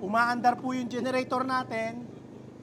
Umaandar po yung generator natin,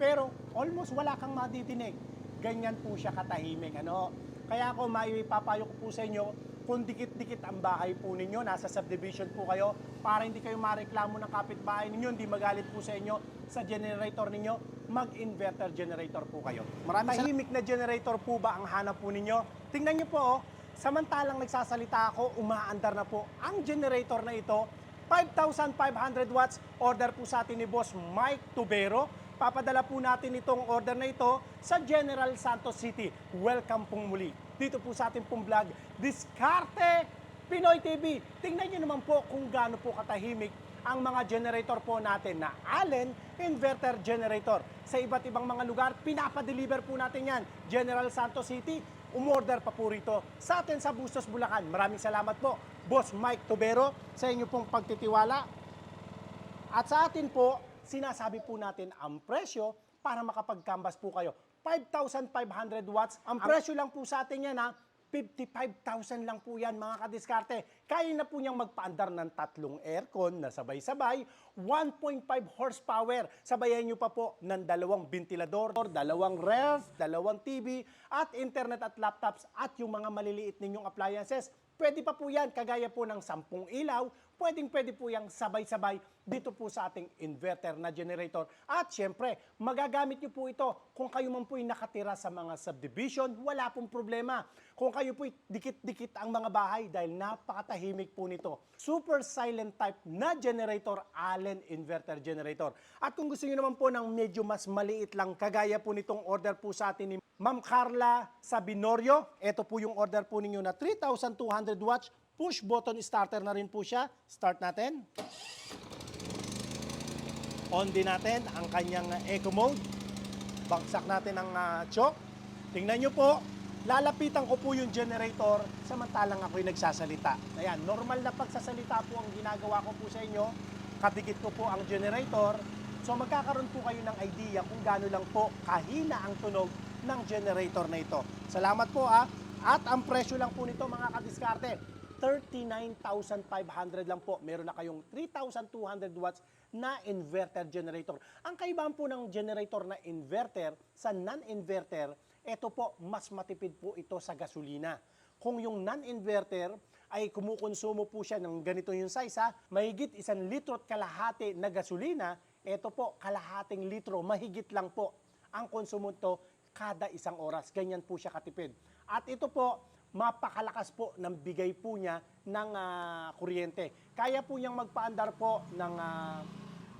pero almost wala kang madidinig. Ganyan po siya katahimik. Ano? Kaya ako maipapayo ko po sa inyo, kung dikit-dikit ang bahay po ninyo, nasa subdivision po kayo, para hindi kayo mareklamo ng kapitbahay ninyo, hindi magalit po sa inyo sa generator ninyo, mag-inverter generator po kayo. Marami tahimik na generator po ba ang hanap po ninyo? Tingnan nyo po, oh, samantalang nagsasalita ako, umaandar na po ang generator na ito 5,500 watts. Order po sa atin ni Boss Mike Tubero. Papadala po natin itong order na ito sa General Santos City. Welcome pong muli. Dito po sa ating pong vlog, Diskarte Pinoy TV. Tingnan nyo naman po kung gaano po katahimik ang mga generator po natin na Allen Inverter Generator. Sa iba't ibang mga lugar, pinapadeliver po natin yan. General Santos City, umorder pa po rito sa atin sa Bustos, Bulacan. Maraming salamat po, Boss Mike Tubero, sa inyo pong pagtitiwala. At sa atin po, sinasabi po natin ang presyo para makapag-canvas po kayo. 5,500 watts. Ang presyo lang po sa atin yan ha, 55,000 lang po yan mga kadiskarte. Kaya na po niyang magpaandar ng tatlong aircon na sabay-sabay, 1.5 horsepower. Sabayan niyo pa po ng dalawang ventilador, dalawang ref, dalawang TV, at internet at laptops at yung mga maliliit ninyong appliances. Pwede pa po yan, kagaya po ng 10 ilaw, pwedeng pwede po yung sabay-sabay dito po sa ating inverter na generator. At syempre, magagamit nyo po ito kung kayo man po'y nakatira sa mga subdivision, wala pong problema. Kung kayo po'y dikit-dikit ang mga bahay dahil napakatahimik po nito. Super silent type na generator, Allen Inverter Generator. At kung gusto nyo naman po ng medyo mas maliit lang, kagaya po nitong order po sa atin ni Ma'am Carla Sabinorio, ito po yung order po ninyo na 3,200 watts, push button starter na rin po siya. Start natin. On din natin ang kanyang eco mode. Bagsak natin ang uh, choke. Tingnan nyo po, lalapitan ko po yung generator samantalang ako'y nagsasalita. Ayan, normal na pagsasalita po ang ginagawa ko po sa inyo. Katikit ko po ang generator. So magkakaroon po kayo ng idea kung gaano lang po kahina ang tunog ng generator na ito. Salamat po ah. At ang presyo lang po nito mga kadiskarte, 39,500 lang po. Meron na kayong 3,200 watts na inverter generator. Ang kaibahan po ng generator na inverter sa non-inverter, ito po, mas matipid po ito sa gasolina. Kung yung non-inverter ay kumukonsumo po siya ng ganito yung size ha, mahigit isang litro at kalahati na gasolina, ito po, kalahating litro, mahigit lang po ang konsumo nito kada isang oras. Ganyan po siya katipid. At ito po, mapakalakas po ng bigay po niya ng ah, kuryente. Kaya po niyang magpaandar po ng ah,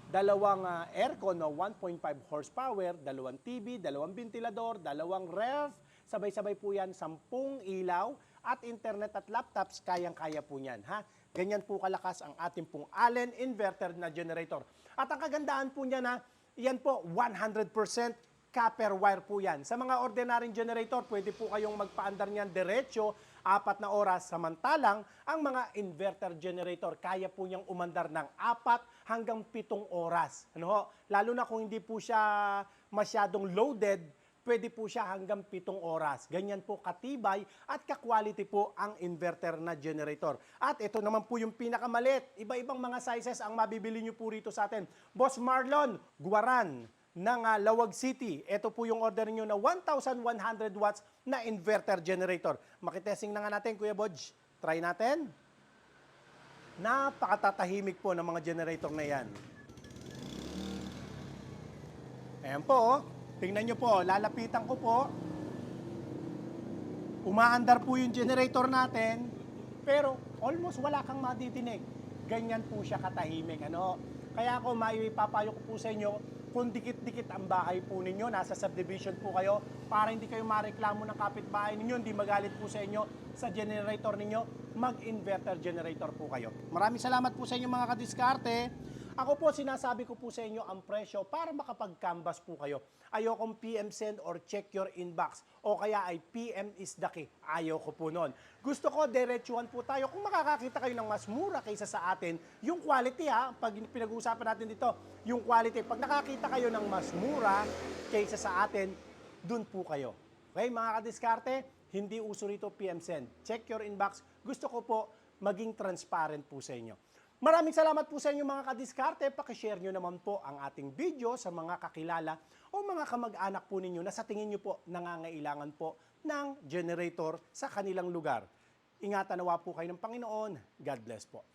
dalawang ah, aircon na 1.5 horsepower, dalawang TV, dalawang ventilador, dalawang ref, sabay-sabay po yan, 10 ilaw, at internet at laptops, kayang-kaya po niyan. Ha? Ganyan po kalakas ang ating pong Allen inverter na generator. At ang kagandahan po niya na, yan po, 100% copper wire po yan. Sa mga ordinaryong generator, pwede po kayong magpaandar niyan diretso, apat na oras. Samantalang, ang mga inverter generator, kaya po niyang umandar ng apat hanggang pitong oras. Ano ho? Lalo na kung hindi po siya masyadong loaded, pwede po siya hanggang pitong oras. Ganyan po katibay at ka-quality po ang inverter na generator. At ito naman po yung pinakamalit. Iba-ibang mga sizes ang mabibili nyo po rito sa atin. Boss Marlon, Guaran, ng ah, Lawag City. Ito po yung order niyo na 1,100 watts na inverter generator. Makitesting na nga natin, Kuya Bodge. Try natin. Napakatatahimik po ng mga generator na yan. Ayan po, oh. tingnan nyo po, lalapitan ko po. Umaandar po yung generator natin, pero almost wala kang madidinig. Ganyan po siya katahimik. Ano? Kaya ako maipapayo ko po sa inyo, kung dikit-dikit ang bahay po ninyo, nasa subdivision po kayo, para hindi kayo mareklamo ng kapitbahay ninyo, hindi magalit po sa inyo sa generator ninyo, mag-inverter generator po kayo. Maraming salamat po sa inyo mga kadiskarte. Ako po, sinasabi ko po sa inyo ang presyo para makapag-canvas po kayo. Ayokong PM send or check your inbox o kaya ay PM is the key. Ayoko po nun. Gusto ko, diretsuhan po tayo. Kung makakakita kayo ng mas mura kaysa sa atin, yung quality ha, pag pinag-uusapan natin dito, yung quality, pag nakakita kayo ng mas mura kaysa sa atin, dun po kayo. Okay, mga kadiskarte, hindi uso rito PM send. Check your inbox. Gusto ko po maging transparent po sa inyo. Maraming salamat po sa inyo mga kadiskarte. Pakishare nyo naman po ang ating video sa mga kakilala o mga kamag-anak po ninyo na sa tingin nyo po nangangailangan po ng generator sa kanilang lugar. Ingatan nawa po kayo ng Panginoon. God bless po.